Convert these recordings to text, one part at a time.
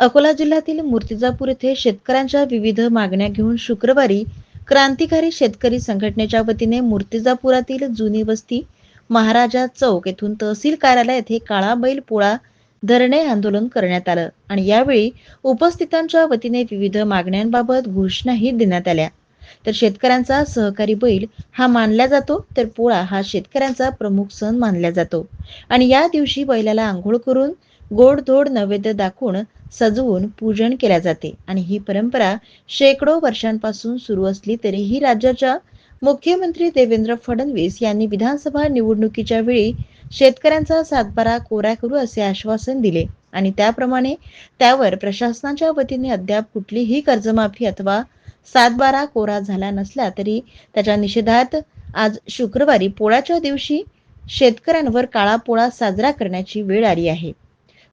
अकोला जिल्ह्यातील मूर्तिजापूर येथे शेतकऱ्यांच्या विविध मागण्या घेऊन शुक्रवारी क्रांतिकारी शेतकरी संघटनेच्या वतीने मूर्तिजापुरातील जुनी वस्ती महाराजा चौक येथून तहसील कार्यालय येथे काळा बैल पोळा धरणे आंदोलन करण्यात आलं आणि यावेळी उपस्थितांच्या वतीने विविध मागण्यांबाबत घोषणाही देण्यात आल्या. तर शेतकऱ्यांचा सहकारी बैल हा मानला जातो तर पोळा हा शेतकऱ्यांचा प्रमुख सण मानला जातो. आणि या दिवशी बैलाला आंघोळ करून गोडधोड नैवेद्य दाखवून सजवून पूजन केल्या जाते. आणि ही परंपरा शेकडो वर्षांपासून सुरू असली तरीही राज्याच्या मुख्यमंत्री देवेंद्र फडणवीस यांनी विधानसभा निवडणुकीच्या वेळी शेतकऱ्यांचा सातबारा कोरा करू असे आश्वासन दिले. आणि त्याप्रमाणे त्यावर प्रशासनाच्या वतीने अद्याप कुठलीही कर्जमाफी अथवा सातबारा कोरा झाला नसला तरी त्याच्या निषेधात आज शुक्रवारी पोळाच्या दिवशी शेतकऱ्यांवर काळा पोळा साजरा करण्याची वेळ आली आहे.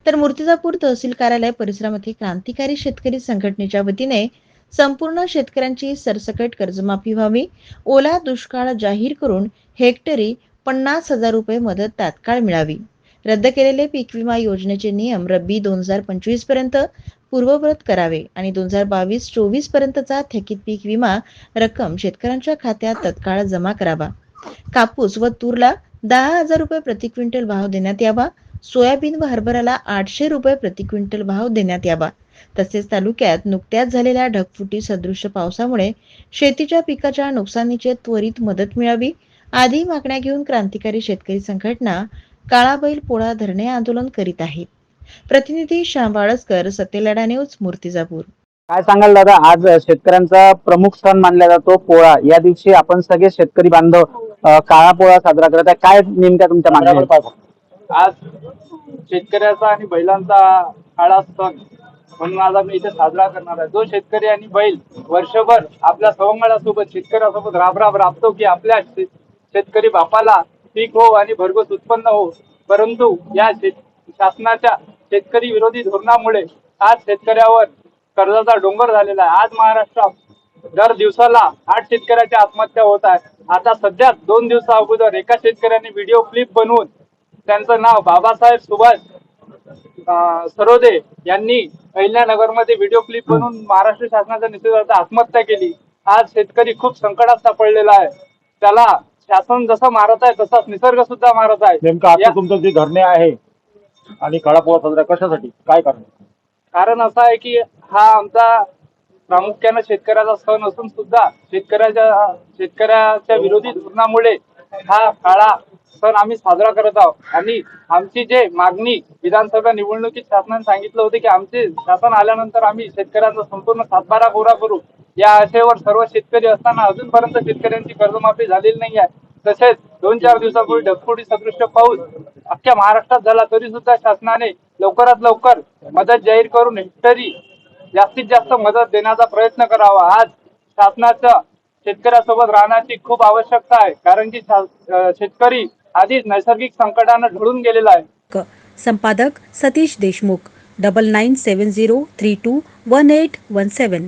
तर मूर्तिजापूर तहसील कार्यालय परिसरामध्ये क्रांतिकारी शेतकरी संघटनेच्या वतीने संपूर्ण शेतकऱ्यांची सरसकट कर्जमाफी व्हावी. ओला दुष्काळ जाहीर करून हेक्टरी पन्नास हजार रुपये मदत तात्काळ मिळावी. रद्द केलेले पीक विमा योजनेचे नियम रब्बी दोन हजार पंचवीसपर्यंत पूर्ववत करावे आणि दोन हजार बावीस चोवीस पर्यंतचा थकीत पीक विमा रक्कम शेतकऱ्यांच्या खात्यात तत्काळ जमा करावा. कापूस व तूरला दहा हजार रुपये प्रति क्विंटल भाव देण्यात यावा. सोयाबीन व हरभऱ्याला आठशे रुपये प्रति क्विंटल भाव देण्यात यावा. तसेच तालुक्यात नुकत्याच झालेल्या ढगफुटी सदृश पावसामुळे शेतीच्या पिकाच्या नुकसानीचे त्वरित मदत मिळावी. आदी मागण्या घेऊन क्रांतिकारी शेतकरी संघटना काळा बैल पोळा धरणे आंदोलन करीत आहे. प्रतिनिधी श्याम वाळसकर सत्यलढा न्यूज मूर्तिजापूर. काय सांगाल दादा? आज शेतकऱ्यांचा प्रमुख सण मानला जातो पोळा. या दिवशी आपण सगळे शेतकरी बांधव काळा पोळा साजरा करत आहे. काय नेमक्या तुमच्या मागण्या आज शेतकऱ्याचा आणि बैलांचा काळा सण म्हणून आज आम्ही इथे साजरा करणार आहे. जो शेतकरी आणि बैल वर्षभर आपल्या सवंगडासोबत शेतकऱ्यासोबत राब राब राबतो की आपल्या शेतकरी बापाला पीक हो आणि भरघोस उत्पन्न हो. परंतु या शेत- शासनाच्या शेतकरी विरोधी धोरणामुळे आज शेतकऱ्यावर कर्जाचा डोंगर झालेला आहे. आज महाराष्ट्रात दर दिवसाला आठ शेतकऱ्याच्या आत्महत्या होत आहे. आता सध्या दोन दिवसा अगोदर एका शेतकऱ्याने व्हिडिओ क्लिप बनवून त्यांचं नाव बाबासाहेब सुभाष सरोदे यांनी अहिल्यानगरमध्ये व्हिडिओ क्लिप बनवून महाराष्ट्र शासनाच्या निषेधार्थ आत्महत्या केली. आज शेतकरी खूप संकटात सापडलेला आहे. त्याला शासन जसं मारत आहे तसाच निसर्ग सुद्धा मारत आहे. नेमकं आता या- तुमचं जे धरणे आहे आणि काळा पोळा साजरा कशासाठी? काय कारण कारण असं आहे की हा आमचा प्रामुख्यानं शेतकऱ्याचा सण असून सुद्धा शेतकऱ्याच्या शेतकऱ्याच्या विरोधी धोरणामुळे हा काळा सण आम्ही साजरा करत आहोत. आणि आमची जे मागणी विधानसभा निवडणुकीत शासनाने सांगितलं होतं की आमचे शासन आल्यानंतर आम्ही शेतकऱ्यांचा संपूर्ण सातबारा गोरा करू. या आशेवर सर्व शेतकरी असताना अजूनपर्यंत शेतकऱ्यांची कर्जमाफी झालेली नाही आहे. तसेच दोन चार दिवसापूर्वी ढगफुटी सदृश्य पाऊस अख्ख्या महाराष्ट्रात झाला. तरी सुद्धा शासनाने लवकरात लवकर मदत जाहीर करून हेक्टरी जास्तीत जास्त मदत देण्याचा प्रयत्न करावा. आज शासनाचा शेतकऱ्यासोबत राहण्याची खूप आवश्यकता आहे. कारण की शेतकरी आधीच नैसर्गिक संकटानं ढळून गेलेला आहे. संपादक Satish Deshmukh double nine seven zero three two one eight one seven